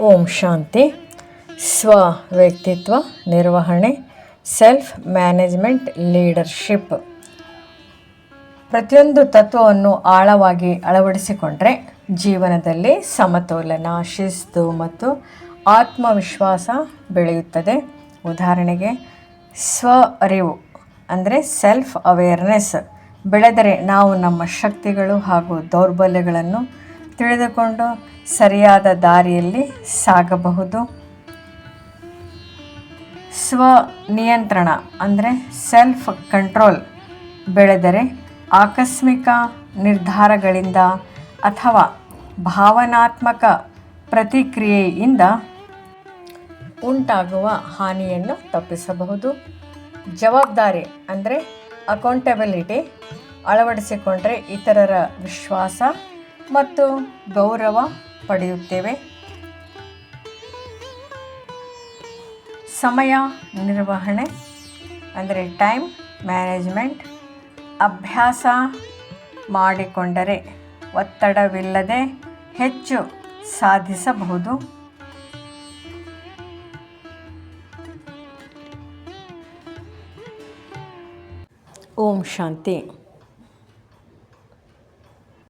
ಓಂ ಶಾಂತಿ, ಸ್ವ ವ್ಯಕ್ತಿತ್ವ ನಿರ್ವಹಣೆ, ಸೆಲ್ಫ್ ಮ್ಯಾನೇಜ್ಮೆಂಟ್ ಲೀಡರ್ಶಿಪ್. ಪ್ರತಿಯೊಂದು ತತ್ವವನ್ನು ಆಳವಾಗಿ ಅಳವಡಿಸಿಕೊಂಡ್ರೆ ಜೀವನದಲ್ಲಿ ಸಮತೋಲನ, ಶಿಸ್ತು ಮತ್ತು ಆತ್ಮವಿಶ್ವಾಸ ಬೆಳೆಯುತ್ತದೆ. ಉದಾಹರಣೆಗೆ, ಸ್ವ ಅರಿವು ಅಂದರೆ ಸೆಲ್ಫ್ ಅವೇರ್ನೆಸ್. ಬೆಳೆದರೆ ನಾವು ನಮ್ಮ ಶಕ್ತಿಗಳು ಹಾಗೂ ದೌರ್ಬಲ್ಯಗಳನ್ನು ತಿಳಿದುಕೊಂಡು ಸರಿಯಾದ ದಾರಿಯಲ್ಲಿ ಸಾಗಬಹುದು. ಸ್ವ ನಿಯಂತ್ರಣ ಅಂದರೆ ಸೆಲ್ಫ್ ಕಂಟ್ರೋಲ್ ಬೆಳೆದರೆ ಆಕಸ್ಮಿಕ ನಿರ್ಧಾರಗಳಿಂದ ಅಥವಾ ಭಾವನಾತ್ಮಕ ಪ್ರತಿಕ್ರಿಯೆಯಿಂದ ಉಂಟಾಗುವ ಹಾನಿಯನ್ನು ತಪ್ಪಿಸಬಹುದು. ಜವಾಬ್ದಾರಿ ಅಂದರೆ ಅಕೌಂಟೆಬಿಲಿಟಿ ಅಳವಡಿಸಿಕೊಂಡರೆ ಇತರರ ವಿಶ್ವಾಸ ಮತ್ತು ಗೌರವ ಪಡೆಯುತ್ತೇವೆ. ಸಮಯ ನಿರ್ವಹಣೆ, ಅಂದರೆ ಟೈಮ್ ಮ್ಯಾನೇಜ್ಮೆಂಟ್, ಅಭ್ಯಾಸ ಮಾಡಿಕೊಂಡರೆ ಒತ್ತಡವಿಲ್ಲದೆ ಹೆಚ್ಚು ಸಾಧಿಸಬಹುದು. ಓಂ ಶಾಂತಿ.